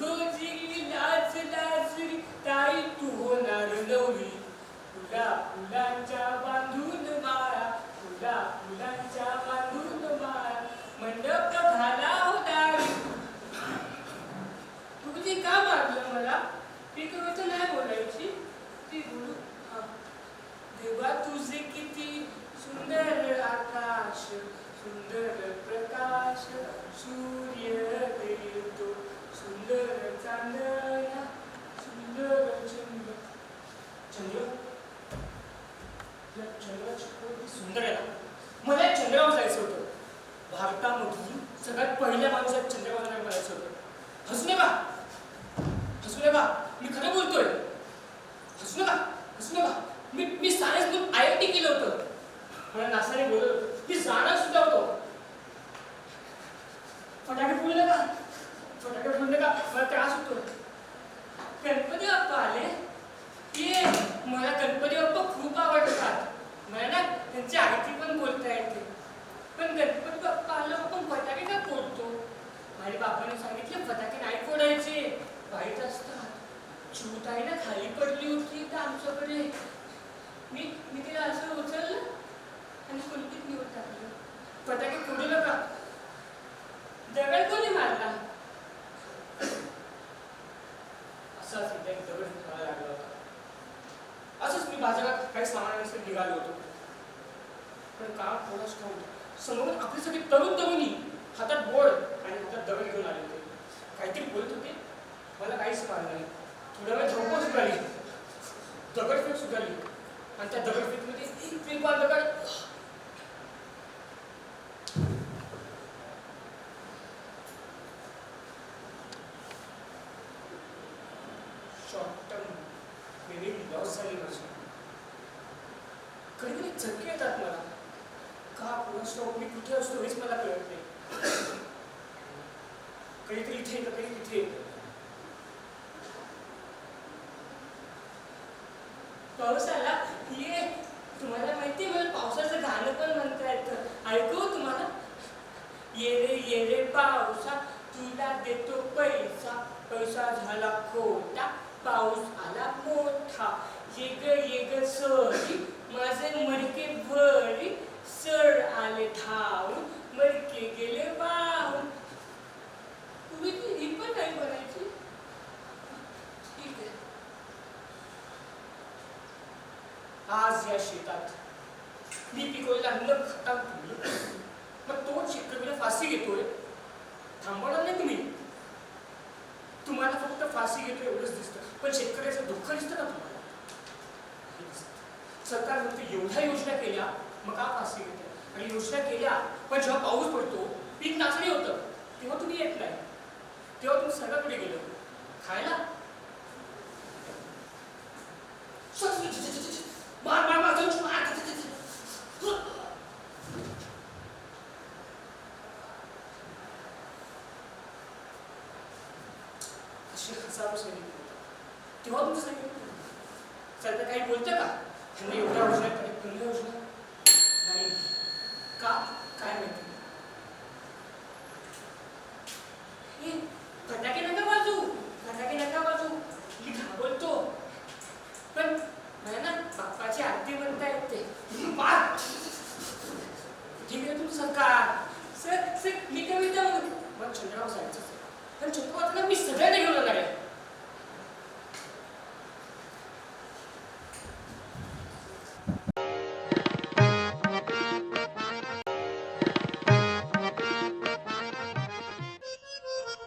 गोड गोचिरी लाज लाजरी ताई तू होणार नवरी. फुला फुलांच्या बांधून माळा फुला फुलांच्या बांधून माळा. मंडप झाला होता. तुझी का मारलं मला? ती कविता नाही बोलायची ती बोलू हा. देवा तुझे किती सुंदर आकाश सुंदर प्रकाश सूर्य देतो सुंदर चांदण्या सुंदर चंद्र चंद्र चंद्राची किती सुंदर आहे? ना मला एक चंद्रावर जायचं होतं. भारतामधील सगळ्यात पहिल्या माणसात चंद्रावर जायला जायचं होतं. हसू बा हसू नका मी खरं बोलतोय हसू नका हसू नका मी मी सायन्स मधून आय आय टी केलं होतं मला नासाने बोलत होतं मी जाणार सुद्धा होतो फटाके फोडू नका फटाके फोडू नका मला त्रास होतो गणपती बाप्पा आले ये मला गणपती बाप्पा खूप आवडतात मला ना त्यांची आरती पण बोलता येते पण गणपती बाप्पा आला आपण फटाके का फोडतो माझ्या बापाने सांगितले फटाके नाही फोडायचे वाईट असतात ना खाली पडली होती तर आमच्याकडे मी मी तिला असं उचललं आणि कुलपीत निवड टाकलं. फटाके फोडू नका. दगड कोणी मारला? असाच एकदा एक दगड मला लागला होता. असंच मी बाजारात काही सामानांसाठी निघालो होतो. पण का थोडंच ठाऊक समोर आपल्यासाठी तरुण तरुणी हातात बोर्ड आणि हातात दगड घेऊन आले होते. काहीतरी बोलत होते. मला काहीच मारलं नाही. थोड्या वेळ झोप सुद्धा दगडफेक सुद्धा आणि त्या दगडफेकीमध्ये एक पेपार दगड. शॉर्ट टर्म मेमरी लॉस झाली माझी. कधी कधी चटके येतात मला. का कोणाच मी कुठे असतो हेच मला कळत नाही. कधीतरी इथे येतं कधी तिथे येतं. पाऊस आला ये तुम्हाला माहिती मला पावसाचं गाणं पण म्हणता येतं. ऐकू हो तुम्हाला? ये रे ये रे पावसा तुला देतो पैसा. पैसा झाला खोटा पाऊस आला मोठा. ये ग ये ग सरी माझे मडके भरी. सर आले धावून मडके गेले बा तुम्ही ती ही पण नाही म्हणायची ठीक आहे आज या शेतात. मी पिकवलेला अन्न खाता तुम्ही मग तो शेतकरीला फाशी घेतोय. थांबवणार नाही तुम्ही. तुम्हाला फक्त फाशी घेतो एवढंच दिसतं. पण शेतकऱ्याचं दुःख दिसतं ना तुम्हाला? सरकार म्हणते एवढ्या योजना केल्या मग का फाशी घेते आणि योजना केल्या पण जेव्हा पाऊस पडतो पीक नाचणी होतं. तेव्हा तुम्ही येत नाही तेव्हा तुम्ही सगळ्याकडे गेलो. खायला? मार मार असे हजारो सैनिक तेव्हा तुमचं सैनिक सरकार काही बोलतं का? त्यांना एवढ्या योजना योजना